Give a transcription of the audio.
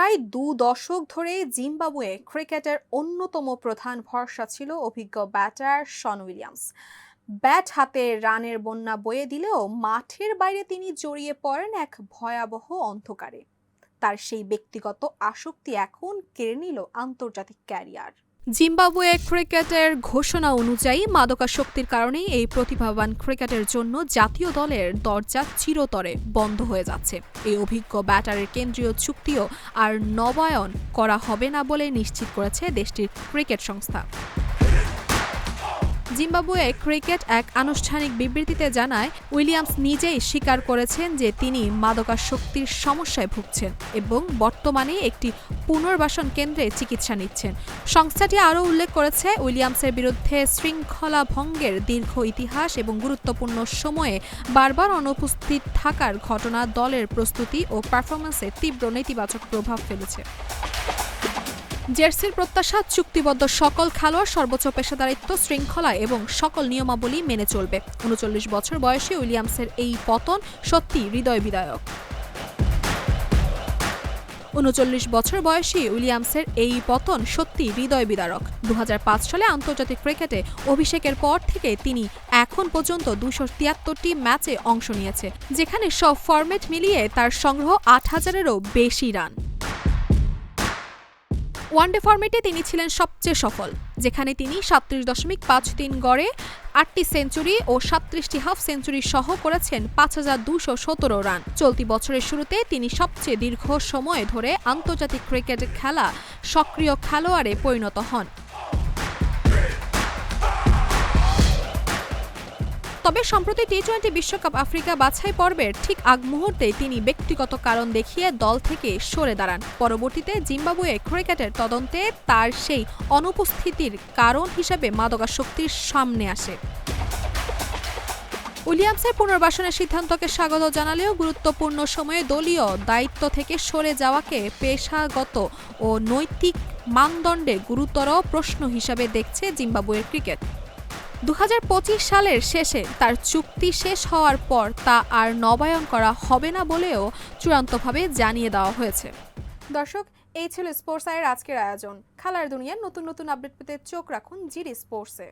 প্রায় দু দশক ধরে জিম্বাবুয়ে ক্রিকেটের অন্যতম প্রধান ভরসা ছিল অভিজ্ঞ ব্যাটার শন উইলিয়ামস। ব্যাট হাতে রানের বন্যা বয়ে দিলেও মাঠের বাইরে তিনি জড়িয়ে পড়েন এক ভয়াবহ অন্ধকারে। তার সেই ব্যক্তিগত আসক্তি এখন কেড়ে নিল আন্তর্জাতিক ক্যারিয়ার। জিম্বাবুয়ে ক্রিকেটের ঘোষণা অনুযায়ী মাদকাসক্তির কারণেই এই প্রতিভাবান ক্রিকেটের জন্য জাতীয় দলের দরজা চিরতরে বন্ধ হয়ে যাচ্ছে। এই অভিজ্ঞ ব্যাটারের কেন্দ্রীয় চুক্তিও আর নবায়ন করা হবে না বলে নিশ্চিত করেছে দেশটির ক্রিকেট সংস্থা। জিম্বাবুয়ে ক্রিকেট এক আনুষ্ঠানিক বিবৃতিতে জানায়, উইলিয়ামস নিজেই স্বীকার করেছেন যে তিনি মাদকাসক্তির সমস্যায় ভুগছেন এবং বর্তমানে একটি পুনর্বাসন কেন্দ্রে চিকিৎসা নিচ্ছেন। সংস্থাটি আরও উল্লেখ করেছে, উইলিয়ামসের বিরুদ্ধে শৃঙ্খলা ভঙ্গের দীর্ঘ ইতিহাস এবং গুরুত্বপূর্ণ সময়ে বারবার অনুপস্থিত থাকার ঘটনা দলের প্রস্তুতি ও পারফরমেন্সে তীব্র নেতিবাচক প্রভাব ফেলেছে। জার্সির প্রত্যাশা, চুক্তিবদ্ধ সকল খেলোয়াড়, সর্বোচ্চ পেশাদারিত্ব, শৃঙ্খলা এবং সকল নিয়মাবলী মেনে চলবে। উনচল্লিশ বছর বয়সে উইলিয়ামসের এই পতন সত্যি হৃদয় বিদায়ক উনচল্লিশ বছর বয়সী উইলিয়ামসের এই পতন সত্যি হৃদয় বিদারক দু সালে আন্তর্জাতিক ক্রিকেটে অভিষেকের পর থেকে তিনি এখন পর্যন্ত দুশো তিয়াত্তরটি ম্যাচে অংশ নিয়েছে, যেখানে সব ফরম্যাট মিলিয়ে তার সংগ্রহ আট হাজারেরও বেশি রান। ওয়ানডে ফর্মেটে তিনি ছিলেন সবচেয়ে সফল, যেখানে তিনি সাতত্রিশ দশমিক পাঁচ তিন গড়ে আটটি সেঞ্চুরি ও সাতত্রিশটি হাফ সেঞ্চুরি সহ করেছেন পাঁচ হাজার দুশো সতেরো রান। চলতি বছরের শুরুতে তিনি সবচেয়ে দীর্ঘ সময় ধরে আন্তর্জাতিক ক্রিকেট খেলা সক্রিয় খেলোয়াড়ে পরিণত হন। তবে সম্প্রতি টি টোয়েন্টি বিশ্বকাপ আফ্রিকা বাছাই পর্বের ঠিক আগ মুহূর্তে তিনি ব্যক্তিগত কারণ দেখিয়ে দল থেকে সরে দাঁড়ান। পরবর্তীতে জিম্বাবুয়ে ক্রিকেটের তদন্তে তার সেই অনুপস্থিতির কারণ হিসেবে মাদকাসক্তির সামনে আসে। উইলিয়ামসের পুনর্বাসনের সিদ্ধান্তকে স্বাগত জানালেও গুরুত্বপূর্ণ সময়ে দলীয় দায়িত্ব থেকে সরে যাওয়াকে পেশাগত ও নৈতিক মানদণ্ডে গুরুতর প্রশ্ন হিসাবে দেখছে জিম্বাবুয়ের ক্রিকেট। দু হাজার পঁচিশ সালের শেষে তার চুক্তি শেষ হওয়ার পর তা আর নবায়ন করা হবে না বলেও চূড়ান্তভাবে জানিয়ে দেওয়া হয়েছে। দর্শক, এই ছিল স্পোর্টস আয়ের আজকের আয়োজন। খেলার দুনিয়ার নতুন নতুন আপডেট পেতে চোখ রাখুন জিডি স্পোর্টসে।